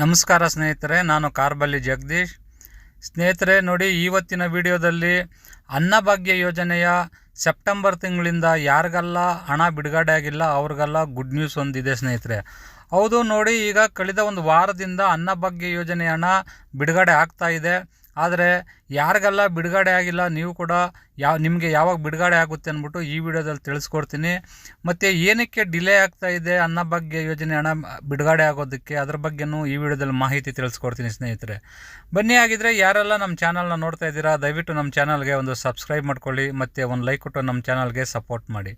ನಮಸ್ಕಾರ ಸ್ನೇಹಿತರೆ, ನಾನು ಕಾರ್ಬಲ್ಲಿ ಜಗದೀಶ್. ಸ್ನೇಹಿತರೆ, ನೋಡಿ ಇವತ್ತಿನ ವಿಡಿಯೋದಲ್ಲಿ ಅನ್ನಭಾಗ್ಯ ಯೋಜನೆಯ ಸೆಪ್ಟೆಂಬರ್ ತಿಂಗಳಿಂದ ಯಾರಿಗೆಲ್ಲ ಹಣ ಬಿಡುಗಡೆ ಆಗಿಲ್ಲ, ಅವ್ರಿಗೆಲ್ಲ ಗುಡ್ ನ್ಯೂಸ್ ಒಂದಿದೆ ಸ್ನೇಹಿತರೆ. ಹೌದು, ನೋಡಿ, ಈಗ ಕಳೆದ ಒಂದು ವಾರದಿಂದ ಅನ್ನಭಾಗ್ಯ ಯೋಜನೆ ಹಣ ಬಿಡುಗಡೆ ಆಗ್ತಾ ಇದೆ. ಆದರೆ ಯಾರಿಗೆಲ್ಲ ಬಿಡುಗಡೆ ಆಗಿಲ್ಲ, ನೀವು ಕೂಡ ಯಾವ, ನಿಮಗೆ ಯಾವಾಗ ಬಿಡುಗಡೆ ಆಗುತ್ತೆ ಅಂದ್ಬಿಟ್ಟು ಈ ವಿಡಿಯೋದಲ್ಲಿ ತಿಳಿಸ್ಕೊಡ್ತೀನಿ. ಮತ್ತು ಏನಕ್ಕೆ ಡಿಲೇ ಆಗ್ತಾ ಇದೆ ಅನ್ನಭಾಗ್ಯ ಯೋಜನೆ ಹಣ ಬಿಡುಗಡೆ ಆಗೋದಕ್ಕೆ, ಅದ್ರ ಬಗ್ಗೆನೂ ಈ ವಿಡಿಯೋದಲ್ಲಿ ಮಾಹಿತಿ ತಿಳಿಸ್ಕೊಡ್ತೀನಿ ಸ್ನೇಹಿತರೆ. ಬನ್ನಿ ಆಗಿದ್ರೆ ಯಾರೆಲ್ಲ ನಮ್ಮ ಚಾನಲ್ನ ನೋಡ್ತಾ ಇದ್ದೀರಾ, ದಯವಿಟ್ಟು ನಮ್ಮ ಚಾನಲ್ಗೆ ಒಂದು ಸಬ್ಸ್ಕ್ರೈಬ್ ಮಾಡ್ಕೊಳ್ಳಿ, ಮತ್ತು ಒಂದು ಲೈಕ್ ಕೊಟ್ಟು ನಮ್ಮ ಚಾನಲ್ಗೆ ಸಪೋರ್ಟ್ ಮಾಡಿ.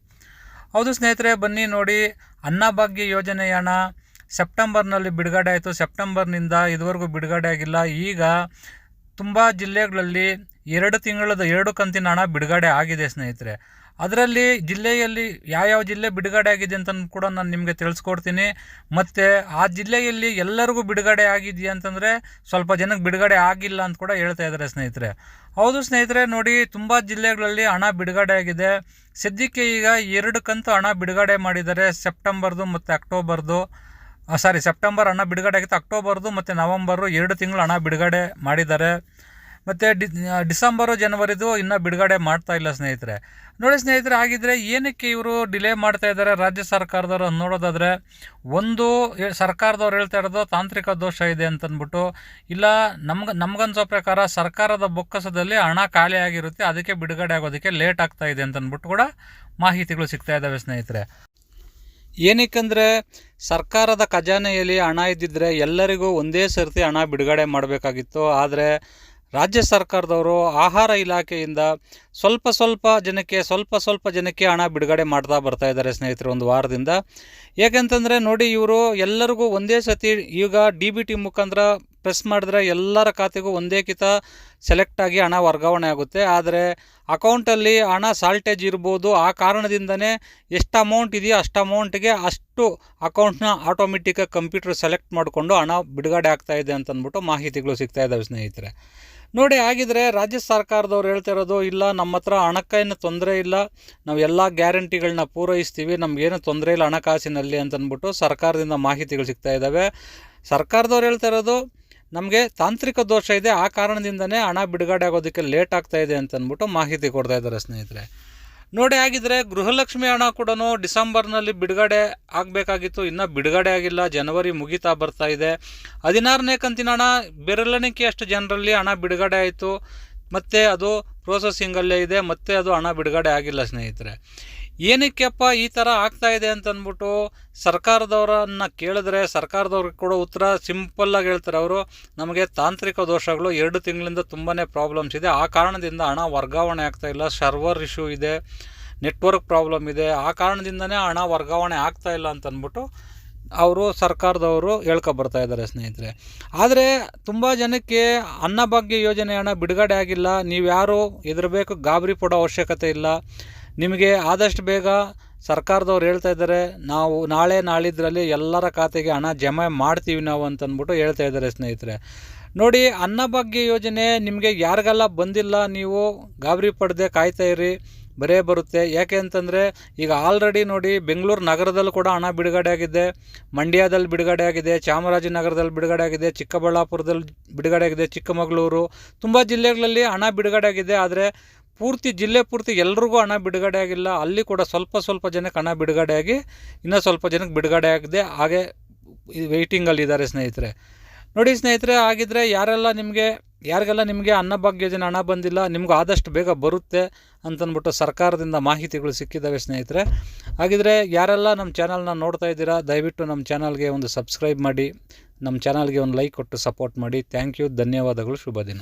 ಹೌದು ಸ್ನೇಹಿತರೆ, ಬನ್ನಿ ನೋಡಿ ಅನ್ನಭಾಗ್ಯ ಯೋಜನೆ ಹಣ ಸೆಪ್ಟೆಂಬರ್ನಲ್ಲಿ ಬಿಡುಗಡೆ ಆಯಿತು. ಸೆಪ್ಟೆಂಬರ್ನಿಂದ ಇದುವರೆಗೂ ಬಿಡುಗಡೆ ಆಗಿಲ್ಲ. ಈಗ ತುಂಬ ಜಿಲ್ಲೆಗಳಲ್ಲಿ ಎರಡು ತಿಂಗಳದ ಎರಡು ಕಂತಿನ ಹಣ ಬಿಡುಗಡೆ ಆಗಿದೆ ಸ್ನೇಹಿತರೆ. ಅದರಲ್ಲಿ ಜಿಲ್ಲೆಯಲ್ಲಿ ಯಾವ್ಯಾವ ಜಿಲ್ಲೆ ಬಿಡುಗಡೆ ಆಗಿದೆ ಅಂತ ಕೂಡ ನಾನು ನಿಮಗೆ ತಿಳಿಸ್ಕೊಡ್ತೀನಿ. ಮತ್ತು ಆ ಜಿಲ್ಲೆಯಲ್ಲಿ ಎಲ್ಲರಿಗೂ ಬಿಡುಗಡೆ ಆಗಿದೆಯಾ ಅಂತಂದರೆ ಸ್ವಲ್ಪ ಜನಕ್ಕೆ ಬಿಡುಗಡೆ ಆಗಿಲ್ಲ ಅಂತ ಕೂಡ ಹೇಳ್ತಾ ಇದ್ದಾರೆ ಸ್ನೇಹಿತರೆ. ಹೌದು ಸ್ನೇಹಿತರೆ, ನೋಡಿ ತುಂಬ ಜಿಲ್ಲೆಗಳಲ್ಲಿ ಹಣ ಬಿಡುಗಡೆ ಆಗಿದೆ. ಸದ್ಯಕ್ಕೆ ಈಗ ಎರಡು ಕಂತು ಹಣ ಬಿಡುಗಡೆ ಮಾಡಿದ್ದಾರೆ. ಸೆಪ್ಟೆಂಬರ್ದು ಮತ್ತು ಅಕ್ಟೋಬರ್ದು. ಸಾರಿ ಸೆಪ್ಟೆಂಬರ್ ಹಣ ಬಿಡುಗಡೆ ಆಗಿತ್ತು ಅಕ್ಟೋಬರ್ದು ಮತ್ತು ನವಂಬರು ಎರಡು ತಿಂಗಳು ಹಣ ಬಿಡುಗಡೆ ಮಾಡಿದ್ದಾರೆ. ಮತ್ತು ಡಿ ಡಿಸೆಂಬರು ಜನವರಿದು ಇನ್ನೂ ಬಿಡುಗಡೆ ಮಾಡ್ತಾ ಇಲ್ಲ ಸ್ನೇಹಿತರೆ. ನೋಡಿ ಸ್ನೇಹಿತರೆ ಆಗಿದ್ದರೆ ಏನಕ್ಕೆ ಇವರು ಡಿಲೇ ಮಾಡ್ತಾ ಇದ್ದಾರೆ ರಾಜ್ಯ ಸರ್ಕಾರದವರು ನೋಡೋದಾದರೆ ಒಂದು ಸರ್ಕಾರದವ್ರು ಹೇಳ್ತಾ ಇರೋದು ತಾಂತ್ರಿಕ ದೋಷ ಇದೆ ಅಂತಂದ್ಬಿಟ್ಟು ಇಲ್ಲ, ನಮ್ಗೆ, ನಮ್ಗನ್ಸೋ ಪ್ರಕಾರ ಸರ್ಕಾರದ ಬೊಕ್ಕಸದಲ್ಲಿ ಹಣ ಖಾಲಿ ಆಗಿರುತ್ತೆ, ಅದಕ್ಕೆ ಬಿಡುಗಡೆ ಆಗೋದಕ್ಕೆ ಲೇಟ್ ಆಗ್ತಾ ಇದೆ ಅಂತಂದ್ಬಿಟ್ಟು ಕೂಡ ಮಾಹಿತಿಗಳು ಸಿಗ್ತಾ ಇದ್ದಾವೆ ಸ್ನೇಹಿತರೆ. ಏನಕ್ಕಂದರೆ ಸರ್ಕಾರದ ಖಜಾನೆಯಲ್ಲಿ ಹಣ ಇದ್ದಿದ್ದರೆ ಎಲ್ಲರಿಗೂ ಒಂದೇ ಸರ್ತಿ ಹಣ ಬಿಡುಗಡೆ ಮಾಡಬೇಕಾಗಿತ್ತು. ಆದರೆ ರಾಜ್ಯ ಸರ್ಕಾರದವರು ಆಹಾರ ಇಲಾಖೆಯಿಂದ ಸ್ವಲ್ಪ ಸ್ವಲ್ಪ ಜನಕ್ಕೆ, ಸ್ವಲ್ಪ ಸ್ವಲ್ಪ ಜನಕ್ಕೆ ಹಣ ಬಿಡುಗಡೆ ಮಾಡ್ತಾ ಬರ್ತಾ ಇದ್ದಾರೆ ಸ್ನೇಹಿತರು ಒಂದು ವಾರದಿಂದ. ಏಕೆಂತಂದರೆ ನೋಡಿ ಇವರು ಎಲ್ಲರಿಗೂ ಒಂದೇ ಸತಿ ಈಗ ಡಿ ಬಿ ಟಿ ಮುಖಾಂತರ ಪ್ರೆಸ್ ಮಾಡಿದ್ರೆ ಎಲ್ಲರ ಖಾತೆಗೂ ಒಂದೇ ಕಿತ ಸೆಲೆಕ್ಟ್ ಆಗಿ ಹಣ ವರ್ಗಾವಣೆ ಆಗುತ್ತೆ. ಆದರೆ ಅಕೌಂಟಲ್ಲಿ ಹಣ ಸಾಲ್ಟೇಜ್ ಇರ್ಬೋದು. ಆ ಕಾರಣದಿಂದನೇ ಎಷ್ಟು ಅಮೌಂಟ್ ಇದೆಯೋ ಅಷ್ಟು ಅಮೌಂಟ್ಗೆ ಅಷ್ಟು ಅಕೌಂಟ್ನ ಆಟೋಮೆಟಿಕ್ಕಾಗಿ ಕಂಪ್ಯೂಟರ್ ಸೆಲೆಕ್ಟ್ ಮಾಡಿಕೊಂಡು ಹಣ ಬಿಡುಗಡೆ ಆಗ್ತಾ ಇದೆ ಅಂತಂದ್ಬಿಟ್ಟು ಮಾಹಿತಿಗಳು ಸಿಗ್ತಾ ಇದ್ದಾವೆ ಸ್ನೇಹಿತರೆ. ನೋಡಿ ಆಗಿದ್ರೆ ರಾಜ್ಯ ಸರ್ಕಾರದವ್ರು ಹೇಳ್ತಾ ಇರೋದು, ಇಲ್ಲ, ನಮ್ಮ ಹತ್ರ ಹಣಕ್ಕೇನು ತೊಂದರೆ ಇಲ್ಲ, ನಾವು ಎಲ್ಲ ಗ್ಯಾರಂಟಿಗಳನ್ನ ಪೂರೈಸ್ತೀವಿ ನಮಗೇನು ತೊಂದರೆ ಇಲ್ಲ ಹಣಕಾಸಿನಲ್ಲಿ ಅಂತಂದ್ಬಿಟ್ಟು ಸರ್ಕಾರದಿಂದ ಮಾಹಿತಿಗಳು ಸಿಗ್ತಾ ಇದ್ದಾವೆ ಸರ್ಕಾರದವ್ರು ಹೇಳ್ತಾ ಇರೋದು ನಮಗೆ ತಾಂತ್ರಿಕ ದೋಷ ಇದೆ, ಆ ಕಾರಣದಿಂದನೇ ಹಣ ಬಿಡುಗಡೆ ಆಗೋದಕ್ಕೆ ಲೇಟ್ ಆಗ್ತಾ ಇದೆ ಅಂತಂದ್ಬಿಟ್ಟು ಮಾಹಿತಿ ಕೊಡ್ತಾ ಇದ್ದಾರೆ ಸ್ನೇಹಿತರೆ. ನೋಡಿ ಆಗಿದ್ರೆ ಗೃಹಲಕ್ಷ್ಮಿ ಹಣ ಕೂಡ ಡಿಸೆಂಬರ್ನಲ್ಲಿ ಬಿಡುಗಡೆ ಆಗಬೇಕಾಗಿತ್ತು, ಇನ್ನೂ ಬಿಡುಗಡೆ ಆಗಿಲ್ಲ, ಜನವರಿ ಮುಗಿತಾ ಬರ್ತಾ ಇದೆ. ಹದಿನಾರನೇ ಕಂತಿನ ಹಣ, ಬೆರಳೆಣಿಕೆಯಷ್ಟು ಜನರಲ್ಲಿ ಹಣ ಬಿಡುಗಡೆ ಆಯಿತು. ಮತ್ತು ಅದು ಪ್ರೋಸೆಸಿಂಗಲ್ಲೇ ಇದೆ, ಮತ್ತೆ ಅದು ಹಣ ಬಿಡುಗಡೆ ಆಗಿಲ್ಲ ಸ್ನೇಹಿತರೆ. ಏನಕ್ಕೆಪ್ಪ ಈ ಥರ ಆಗ್ತಾ ಇದೆ ಅಂತಂದ್ಬಿಟ್ಟು ಸರ್ಕಾರದವರನ್ನು ಕೇಳಿದ್ರೆ ಸರ್ಕಾರದವ್ರಿಗೆ ಕೊಡೋ ಉತ್ತರ ಸಿಂಪಲ್ಲಾಗಿ ಹೇಳ್ತಾರೆ ಅವರು. ನಮಗೆ ತಾಂತ್ರಿಕ ದೋಷಗಳು ಎರಡು ತಿಂಗಳಿಂದ ತುಂಬಾ ಪ್ರಾಬ್ಲಮ್ಸ್ ಇದೆ. ಆ ಕಾರಣದಿಂದ ಹಣ ವರ್ಗಾವಣೆ ಆಗ್ತಾ ಇಲ್ಲ. ಸರ್ವರ್ ಇಶ್ಯೂ ಇದೆ. ನೆಟ್ವರ್ಕ್ ಪ್ರಾಬ್ಲಮ್ ಇದೆ. ಆ ಕಾರಣದಿಂದನೇ ಹಣ ವರ್ಗಾವಣೆ ಆಗ್ತಾ ಇಲ್ಲ ಅಂತಂದ್ಬಿಟ್ಟು ಅವರು ಸರ್ಕಾರದವರು ಹೇಳ್ಕೊಬರ್ತಾ ಇದ್ದಾರೆ ಸ್ನೇಹಿತರೆ. ಆದರೆ ತುಂಬ ಜನಕ್ಕೆ ಅನ್ನಭಾಗ್ಯ ಯೋಜನೆ ಹಣ ಬಿಡುಗಡೆ ಆಗಿಲ್ಲ. ನೀವು ಯಾರು ಹೆದರಬೇಕು ಗಾಬರಿ ಪಡೋ ಅವಶ್ಯಕತೆ ಇಲ್ಲ. ನಿಮಗೆ ಆದಷ್ಟು ಬೇಗ ಸರ್ಕಾರದವ್ರು ಹೇಳ್ತಾ ಇದ್ದಾರೆ, ನಾವು ನಾಳೆ ನಾಳಿದ್ರಲ್ಲಿ ಎಲ್ಲರ ಖಾತೆಗೆ ಹಣ ಜಮೆ ಮಾಡ್ತೀವಿ ನಾವು ಅಂತಂದ್ಬಿಟ್ಟು ಹೇಳ್ತಾ ಇದ್ದಾರೆ ಸ್ನೇಹಿತರೆ. ನೋಡಿ, ಅನ್ನಭಾಗ್ಯ ಯೋಜನೆ ನಿಮಗೆ ಯಾರಿಗೆಲ್ಲ ಬಂದಿಲ್ಲ, ನೀವು ಗಾಬರಿ ಪಡದೆ ಕಾಯ್ತಾ ಬರೇ ಬರುತ್ತೆ. ಯಾಕೆ ಅಂತಂದರೆ, ಈಗ ಆಲ್ರೆಡಿ ನೋಡಿ ಬೆಂಗಳೂರು ನಗರದಲ್ಲೂ ಕೂಡ ಹಣ ಬಿಡುಗಡೆ ಆಗಿದೆ. ಮಂಡ್ಯದಲ್ಲಿ ಬಿಡುಗಡೆ ಆಗಿದೆ, ಚಾಮರಾಜನಗರದಲ್ಲಿ ಬಿಡುಗಡೆ ಆಗಿದೆ, ಚಿಕ್ಕಬಳ್ಳಾಪುರದಲ್ಲಿ ಬಿಡುಗಡೆ ಆಗಿದೆ, ಚಿಕ್ಕಮಗಳೂರು. ತುಂಬ ಜಿಲ್ಲೆಗಳಲ್ಲಿ ಹಣ ಬಿಡುಗಡೆ ಆಗಿದೆ. ಆದರೆ ಪೂರ್ತಿ, ಜಿಲ್ಲೆ ಪೂರ್ತಿ ಎಲ್ರಿಗೂ ಹಣ ಬಿಡುಗಡೆ ಆಗಿಲ್ಲ. ಅಲ್ಲಿ ಕೂಡ ಸ್ವಲ್ಪ ಸ್ವಲ್ಪ ಜನಕ್ಕೆ ಹಣ ಬಿಡುಗಡೆ ಆಗಿ ಇನ್ನೂ ಸ್ವಲ್ಪ ಜನಕ್ಕೆ ಬಿಡುಗಡೆ ಆಗಿದೆ. ಹಾಗೆ ವೆಯ್ಟಿಂಗಲ್ಲಿ ಇದ್ದಾರೆ ಸ್ನೇಹಿತರೆ. ನೋಡಿ ಸ್ನೇಹಿತರೆ ಆಗಿದ್ದರೆ ಯಾರೆಲ್ಲ ನಿಮಗೆ, ಯಾರಿಗೆಲ್ಲ ನಿಮಗೆ ಅನ್ನಭಾಗ್ಯ ಯೋಜನೆ ಹಣ ಬಂದಿಲ್ಲ, ನಿಮ್ಗೆ ಆದಷ್ಟು ಬೇಗ ಬರುತ್ತೆ ಅಂತಂದ್ಬಿಟ್ಟು ಸರ್ಕಾರದಿಂದ ಮಾಹಿತಿಗಳು ಸಿಕ್ಕಿದ್ದಾವೆ ಸ್ನೇಹಿತರೆ. ಹಾಗಿದ್ರೆ ಯಾರೆಲ್ಲ ನಮ್ಮ ಚಾನಲ್ನ ನೋಡ್ತಾ ಇದ್ದೀರಾ, ದಯವಿಟ್ಟು ನಮ್ಮ ಚಾನಲ್ಗೆ ಒಂದು ಸಬ್ಸ್ಕ್ರೈಬ್ ಮಾಡಿ, ನಮ್ಮ ಚಾನಲ್ಗೆ ಒಂದು ಲೈಕ್ ಕೊಟ್ಟು ಸಪೋರ್ಟ್ ಮಾಡಿ. ಥ್ಯಾಂಕ್ ಯು, ಧನ್ಯವಾದಗಳು ಶುಭ ದಿನ